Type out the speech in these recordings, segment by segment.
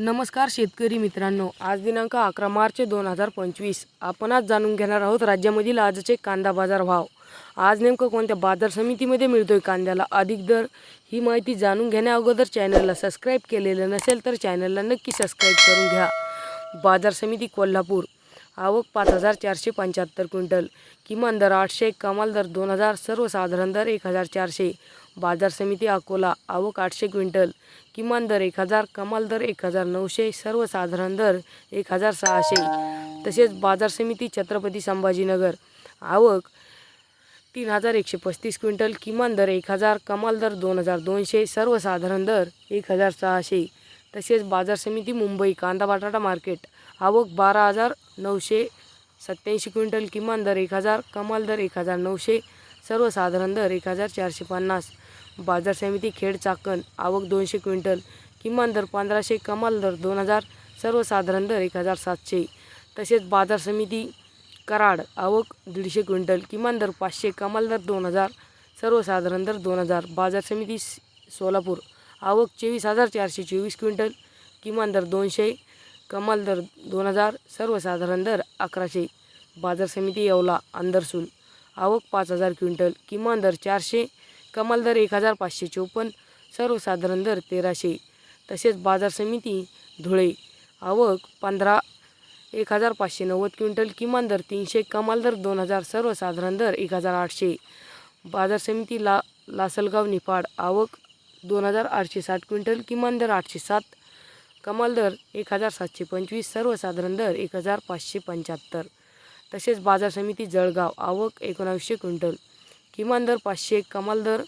नमस्कार शेतकरी मित्रांनो आज दिनांक अकरा मार्च दोन हजार पंचवीस. आपण आज जाणून घेणार आहोत राज्यामधील आजचे कांदा बाजार भाव. आज नेमकं कोणत्या बाजार समितीमध्ये मिळतोय कांद्याला अधिक दर ही माहिती जाणून घेण्याअगोदर चॅनलला सबस्क्राईब केलेलं नसेल तर चॅनलला नक्की सबस्क्राईब करून घ्या. बाजार समिती कोल्हापूर. आवक पाच हजार चारशे पंच्याहत्तर क्विंटल. किमान दर आठशे कमाल दर दोन हजार सर्वसाधारण दर एक हजार चारशे. बाजार समिती अकोला आवक आठशे क्विंटल किमान दर एक हजार कमाल दर एक हजार नऊशे सर्वसाधारण दर एक हजार सहाशे. तसेच बाजार समिती छत्रपती संभाजीनगर आवक तीन हजार एकशे पस्तीस क्विंटल किमान दर एक हजार कमाल दर दोन हजार दोनशे सर्वसाधारण दर एक हजार सहाशे. तसेच बाजार समिती मुंबई कांदा बटाटा मार्केट आवक बारा हजार नऊशे सत्याऐंशी क्विंटल किमान दर एक हजार कमाल दर एक हजार नऊशे सर्वसाधारण दर एक हजार चारशे पन्नास. बाजार समिती खेड चाकण आवक दोनशे क्विंटल किमान दर पंधराशे कमाल दर दोन हजार सर्वसाधारण दर एक हजार सातशे. तसेच बाजार समिती कराड आवक दीडशे क्विंटल किमान दर पाचशे कमाल दर दोन हजार सर्वसाधारण दर दोन हजार. बाजार समिती सोलापूर आवक चोवीस हजार चारशे चोवीस क्विंटल किमान दर दोनशे कमाल दर दोन हजार सर्वसाधारण दर अकराशे. बाजार समिती येवला अंदरसूल आवक पाच हजार क्विंटल किमान दर चारशे कमाल दर एक हजार पाचशे चोपन्न सर्वसाधारण दर तेराशे. तसेच बाजार समिती धुळे. आवक पंधरा एक हजार पाचशे नव्वद क्विंटल किमान दर तीनशे कमाल दर दोन हजार सर्वसाधारण दर एक हजार आठशे. बाजार समिती ला लासलगाव निफाड. आवक दोन हजार आठशे साठ क्विंटल किमान दर आठशे सात कमाल दर एक हजार सातशे पंचवीस सर्वसाधारण दर एक हजार पाचशे पंच्याहत्तर. तसेच बाजार समिती जळगाव. आवक एकोणावीसशे क्विंटल. किमान दर पाचशे कमाल दर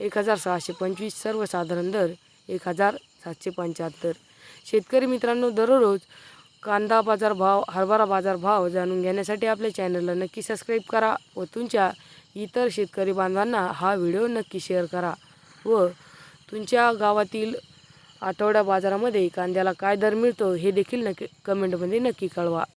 एक हजार सहाशे पंचवीस सर्वसाधारण दर एक हजार सातशे पंच्याहत्तर. शेतकरी मित्रांनो दररोज कांदा बाजार भाव हरभरा बाजार भाव जाणून घेण्यासाठी आपल्या चॅनलला नक्की सबस्क्राईब करा व तुमच्या इतर शेतकरी बांधवांना हा व्हिडिओ नक्की शेअर करा व तुमच्या गावातील आठवड्या बाजारामध्ये कांद्याला काय दर मिळतो हे देखील नक्की कमेंटमध्ये नक्की कळवा.